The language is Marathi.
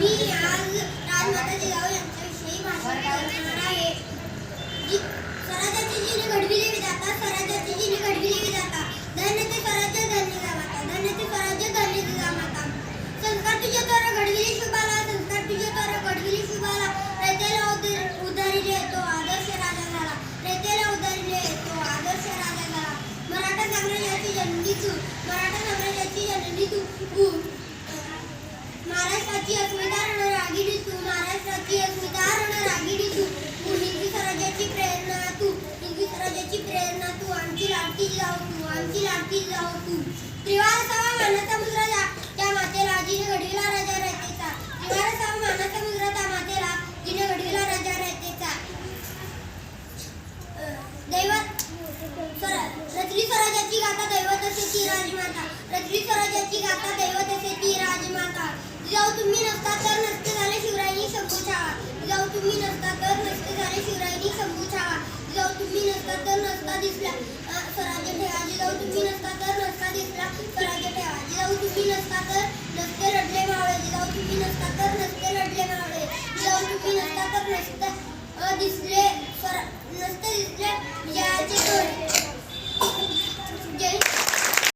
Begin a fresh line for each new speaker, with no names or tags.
நீ யாரு जाऊ आमची लाडकी जाऊ तू त्रिवार सवा मानाचा जा त्या मातेला जिने घडविला राजा रयतेचा. त्रिवार सवा मानाचा त्या मातेला जिने घडविला राजा रयतेचा. दैवत रचली स्वराज्याची गाथा दैवत असे ती राजमाता. रचली स्वराज्याची गाथा दैवत असे ती राजमाता. जाऊ तुम्ही नसता तर नसते झाले शिवरायांनी शंभू छावा जाऊ तुम्ही नसता तर नसते झाले शिवरायांनी शंभू छावा जाऊ तुम्ही नसता तर नसता दिसला अ, स्वराज्य ठेवा जाऊ तुम्ही नसता तर नसता दिसला स्वराज्य ठेवा जाऊ तुम्ही नसता तर नसते रडले मावळे. जाऊ तुम्ही नसता तर नसते रडले मावळे. जाऊ तुम्ही नसता तर नसते दिसले नसते दिसले विजयाचे डोळे